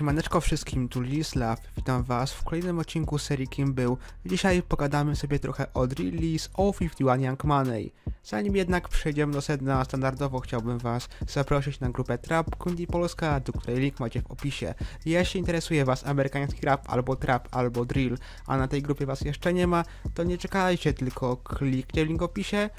Siemaneczko wszystkim, tu Lislav, witam was w kolejnym odcinku serii Kim Był. Dzisiaj pogadamy sobie trochę o Drillis, o 51 Young Money. Zanim jednak przejdziemy do sedna, standardowo chciałbym was zaprosić na grupę Trap Kundi Polska, do której link macie w opisie. Jeśli interesuje was amerykański rap, albo trap, albo drill, a na tej grupie was jeszcze nie ma, to nie czekajcie, tylko kliknijcie link w opisie,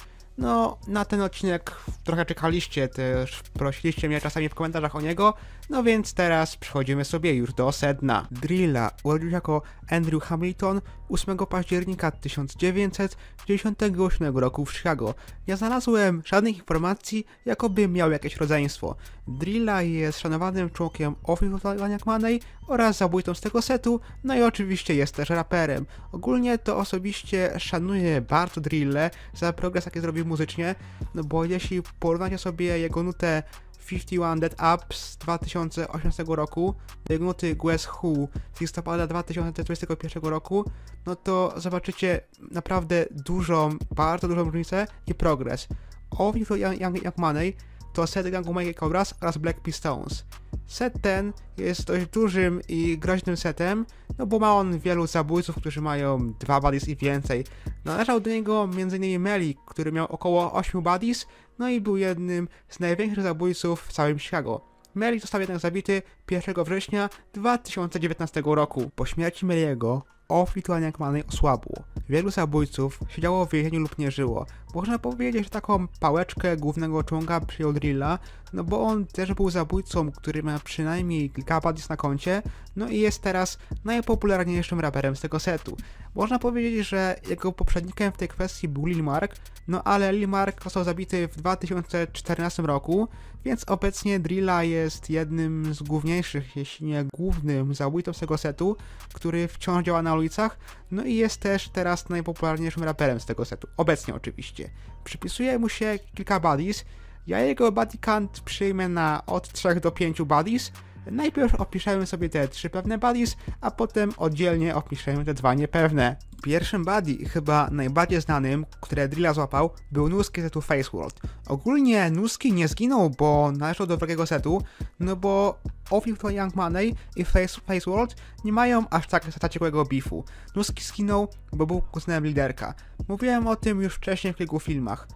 no, na ten odcinek trochę czekaliście, też prosiliście mnie czasami w komentarzach o niego, no więc teraz przechodzimy sobie już do sedna. Drilla urodził się jako Andrew Hamilton 8 października 1998 roku w Chicago. Nie znalazłem żadnych informacji, jakoby miał jakieś rodzeństwo. Drilla jest szanowanym członkiem Office jak Money oraz zabójcą z tego setu, no i oczywiście jest też raperem. Ogólnie to osobiście szanuję bardzo Drillę za progres jaki zrobił muzycznie, no bo jeśli porównacie sobie jego nutę 51 Dead Up z 2018 roku do jego nuty Guess Who z listopada 2021 roku, no to zobaczycie naprawdę dużą, bardzo dużą różnicę i progres. Owi Young, Young, Young Money to set gangu Michael Cobras oraz Black Pistones. Set ten jest dość dużym i groźnym setem, no bo ma on wielu zabójców, którzy mają dwa buddies i więcej. Należał do niego m.in. Meli, który miał około 8 buddies, no i był jednym z największych zabójców w całym Chicago. Meli został jednak zabity 1 września 2019 roku. Po śmierci Meliego Oflituan jak Money osłabło. Wielu zabójców siedziało w więzieniu lub nie żyło. Można powiedzieć, że taką pałeczkę głównego członka przyjął Drilla, no bo on też był zabójcą, który ma przynajmniej kilka badis na koncie, no i jest teraz najpopularniejszym raperem z tego setu. Można powiedzieć, że jego poprzednikiem w tej kwestii był Lil Mark, no ale Lil Mark został zabity w 2014 roku, więc obecnie Drilla jest jednym z główniejszych, jeśli nie głównym zabójcą z tego setu, który wciąż działa na ulicach, no i jest też teraz najpopularniejszym raperem z tego setu, obecnie oczywiście. Przypisuje mu się kilka buddies, ja jego body count przyjmę na od 3 do 5 buddies, Najpierw opiszemy sobie te trzy pewne buddies, a potem oddzielnie opiszemy te dwa niepewne. Pierwszym buddy, chyba najbardziej znanym, które Drilla złapał, był Nuski z setu Face World. Ogólnie Nuski nie zginął, bo należał do wrogiego setu, no bo to Young Money i Face, Face World nie mają aż tak zaciekłego beefu. Nuski zginął, bo był kuzynem liderka. Mówiłem o tym już wcześniej w kilku filmach.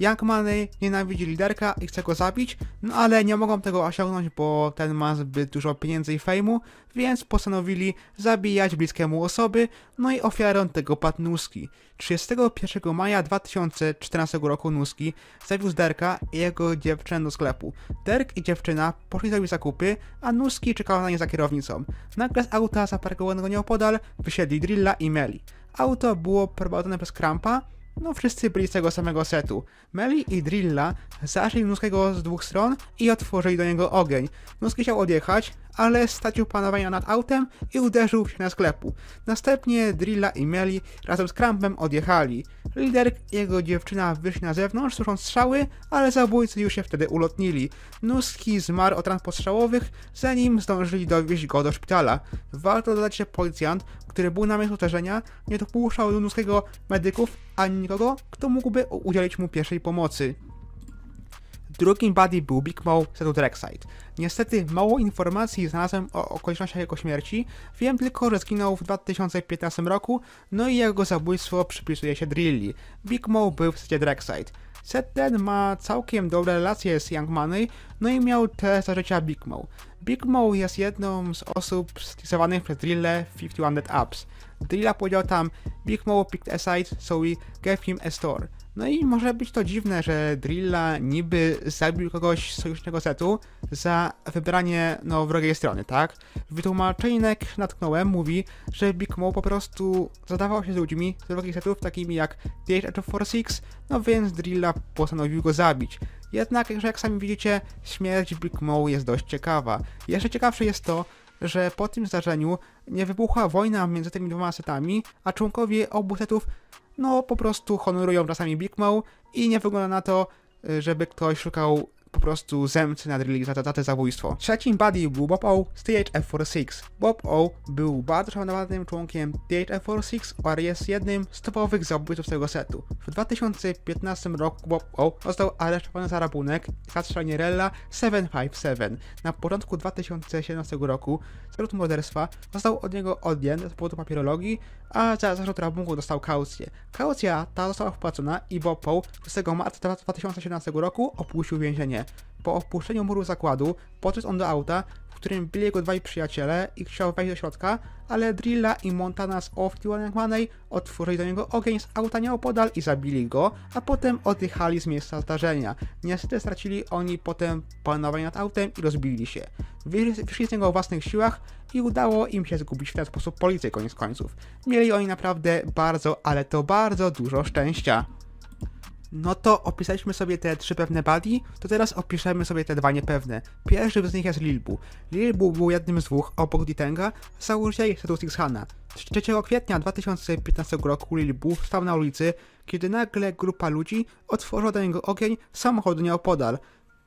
Young Money nienawidzi liderka i chce go zabić, no ale nie mogą tego osiągnąć, bo ten ma zbyt dużo pieniędzy i fejmu, więc postanowili zabijać bliskie osoby, no i ofiarą tego padł Nuski. 31 maja 2014 roku Nuski zawiózł Derka i jego dziewczynę do sklepu. Derek i dziewczyna poszli zrobić zakupy, a Nuski czekał na nie za kierownicą. Nagle z auta zaparkowanego nieopodal wysiedli Drilla i Meli. Auto było prowadzone przez Krampa, no wszyscy byli z tego samego setu. Meli i Drilla zaszli Nuskiego z dwóch stron i otworzyli do niego ogień. Nuski chciał odjechać, ale stracił panowania nad autem i uderzył się na sklepu. Następnie Drilla i Meli razem z Krampem odjechali. Lider i jego dziewczyna wyszli na zewnątrz, słysząc strzały, ale zabójcy już się wtedy ulotnili. Nuski zmarł od ran postrzałowych, zanim zdążyli dowieźć go do szpitala. Warto dodać, że policjant, który był na miejscu uderzenia, nie dopuszczał do Nuskiego medyków ani nikogo, kto mógłby udzielić mu pierwszej pomocy. Drugim buddy był Big Mo setu Dragside. Niestety mało informacji znalazłem o okolicznościach jego śmierci, wiem tylko, że zginął w 2015 roku, no i jego zabójstwo przypisuje się Drilli. Big Mo był w secie Dragside. Set ten ma całkiem dobre relacje z Young Money, no i miał te za życia Big Mo. Big Mo jest jedną z osób stylizowanych przez Drillę w 51 Dead Ups. Drilla powiedział tam Big Mo picked a side, so we gave him a store. No i może być to dziwne, że Drilla niby zabił kogoś z sojusznego setu za wybranie no, wrogiej strony, tak? Wytłumaczenie, natknąłem, mówi, że Big Mo po prostu zadawał się z ludźmi z wrogich setów, takimi jak TH of 46, no więc Drilla postanowił go zabić. Jednak, jak sami widzicie, śmierć Big Mo jest dość ciekawa. Jeszcze ciekawsze jest to, że po tym zdarzeniu nie wybuchła wojna między tymi dwoma setami, a członkowie obu setów no po prostu honorują czasami Big Mo i nie wygląda na to, y, żeby ktoś szukał po prostu zemsty na Drilli za, za, za te zabójstwo. Trzecim buddy był Bob O z THF46. Bob O był bardzo szanowanym członkiem THF46 oraz jest jednym z topowych zabójców tego setu. W 2015 roku Bob O został aresztowany za rabunek i zastrzelenie Rella 757. Na początku 2017 roku zarzut morderstwa został od niego odjęty z powodu papierologii, a za zarzut rabunku dostał kaucję. Kaucja ta została wpłacona i Bob O 6 marca 2017 roku opuścił więzienie. Po opuszczeniu muru zakładu podszedł on do auta, w którym byli jego dwaj przyjaciele i chciał wejść do środka, ale Drilla i Montana z Money otworzyli do niego ogień z auta nieopodal i zabili go, a potem odjechali z miejsca zdarzenia. Niestety stracili oni potem panowanie nad autem i rozbili się. Wyszli z niego o własnych siłach i udało im się zgubić w ten sposób policję koniec końców. Mieli oni naprawdę bardzo, ale to bardzo dużo szczęścia. No to opisaliśmy sobie te trzy pewne buddy, to teraz opiszemy sobie te dwa niepewne. Pierwszy z nich jest Lilbu. Lilbu był jednym z dwóch, obok Ditenga, założycieli setu Sixhana. 3 kwietnia 2015 roku Lilbu stał na ulicy, kiedy nagle grupa ludzi otworzyła do niego ogień samochodu nieopodal.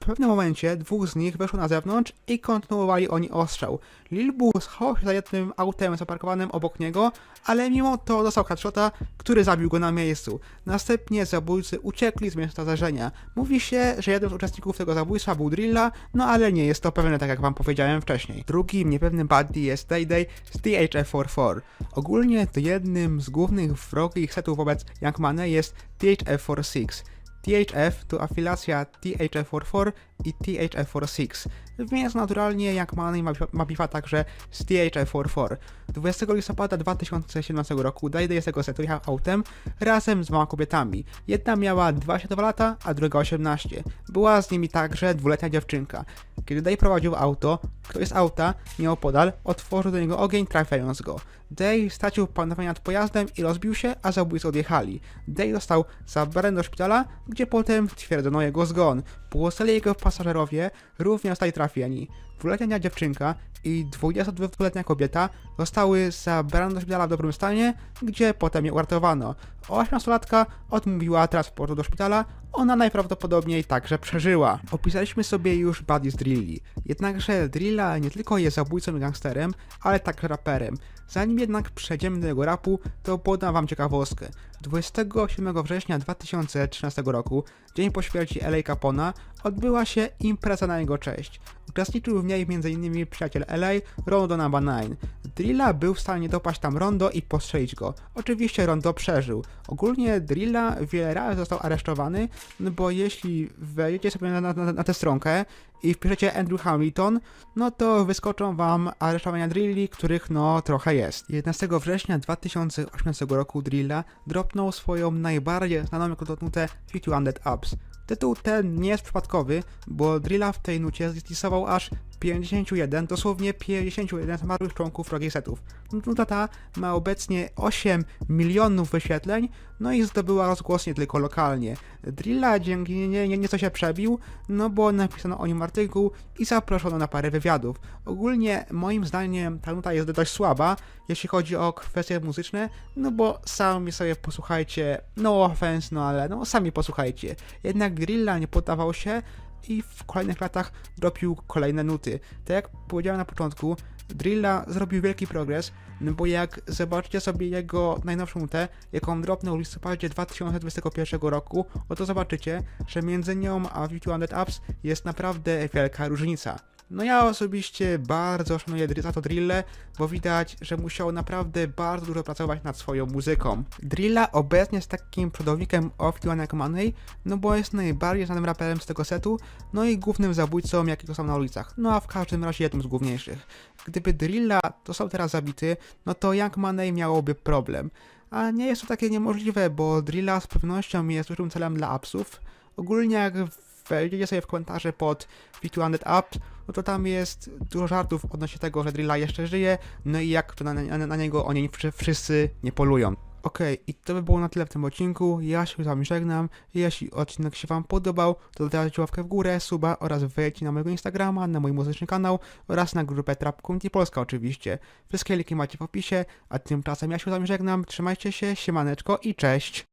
W pewnym momencie dwóch z nich weszło na zewnątrz i kontynuowali oni ostrzał. Lilbu schował się za jednym autem zaparkowanym obok niego, ale mimo to dostał headshota, który zabił go na miejscu. Następnie zabójcy uciekli z miejsca zdarzenia. Mówi się, że jeden z uczestników tego zabójstwa był Drilla, no ale nie jest to pewne, tak jak wam powiedziałem wcześniej. Drugim niepewnym buddy jest Dayday z THF44. Ogólnie to jednym z głównych wrogich setów wobec Young Money jest THF46. THF to afilacja THF44 i THF46, więc naturalnie jak Money ma, ma bifa także z THF44. 20 listopada 2017 roku Dayday z tego setu autem razem z dwoma kobietami. Jedna miała 22 lata, a druga 18. Była z nimi także dwuletnia dziewczynka. Kiedy Day prowadził auto, ktoś z auta, nieopodal, otworzył do niego ogień, trafiając go. Day stracił panowanie nad pojazdem i rozbił się, a zabójcy odjechali. Day został zabrany do szpitala, gdzie potem twierdzono jego zgon. Pozostali jego pasażerowie również zostali trafieni. Dwuletnia dziewczynka i 22-letnia kobieta zostały zabrane do szpitala w dobrym stanie, gdzie potem je uratowano. 18-latka odmówiła transportu do szpitala, ona najprawdopodobniej także przeżyła. Opisaliśmy sobie już Buddy z Drilli. Jednakże Drilla nie tylko jest zabójcą i gangsterem, ale także raperem. Zanim jednak przejdziemy do jego rapu, to podam wam ciekawostkę. 27 września 2013 roku, dzień po śmierci L.A. Capona, odbyła się impreza na jego cześć. Uczestniczył w niej m.in. przyjaciel LA, Rondo Number 9. Drilla był w stanie dopaść tam Rondo i postrzelić go. Oczywiście Rondo przeżył. Ogólnie Drilla wiele razy został aresztowany, no bo jeśli wejdziecie sobie na, na, na, tę stronkę i wpiszecie Andrew Hamilton, no to wyskoczą wam aresztowania Drilli, których no trochę jest. 11 września 2018 roku Drilla dropnął swoją najbardziej znaną jako nutę 51 Ups. Tytuł ten nie jest przypadkowy, bo Drilla w tej nucie zlistował aż 51, dosłownie 51 zmarłych członków wrogich setów. Nuta ta ma obecnie 8 milionów wyświetleń, no i zdobyła rozgłos nie tylko lokalnie. Drilla dzięki nie, nie, nieco się przebił, no bo napisano o nim artykuł i zaproszono na parę wywiadów. Ogólnie moim zdaniem ta nuta jest dość słaba, jeśli chodzi o kwestie muzyczne, no bo sami sobie posłuchajcie, no offense, no ale no sami posłuchajcie. Jednak Drilla nie poddawał się i w kolejnych latach dropił kolejne nuty. Tak jak powiedziałem na początku, Drilla zrobił wielki progres, no bo jak zobaczycie sobie jego najnowszą nutę, jaką dropnął w listopadzie 2021 roku, oto zobaczycie, że między nią a View Ups jest naprawdę wielka różnica. No ja osobiście bardzo szanuję za to Drillę, bo widać, że musiał naprawdę bardzo dużo pracować nad swoją muzyką. Drilla obecnie jest takim przodownikiem of jak Money, no bo jest najbardziej znanym raperem z tego setu, no i głównym zabójcą, jakiego są na ulicach. No a w każdym razie jednym z główniejszych. Gdyby Drilla został teraz zabity, no to Young Money miałoby problem. A nie jest to takie niemożliwe, bo Drilla z pewnością jest dużym celem dla apsów. Ogólnie jak wejdziecie sobie w komentarze pod Fit200 Up, no to tam jest dużo żartów odnośnie tego, że Drilla jeszcze żyje, no i jak to na, na, na niego oni wszy- wszyscy nie polują. Okej, i to by było na tyle w tym odcinku. Ja się z wami żegnam. Jeśli odcinek się wam podobał, to dajcie łapkę w górę, suba oraz wejdźcie na mojego Instagrama, na mój muzyczny kanał oraz na grupę Trap Community Polska oczywiście. Wszystkie linki macie w opisie, a tymczasem ja się z wami żegnam. Trzymajcie się, siemaneczko i cześć!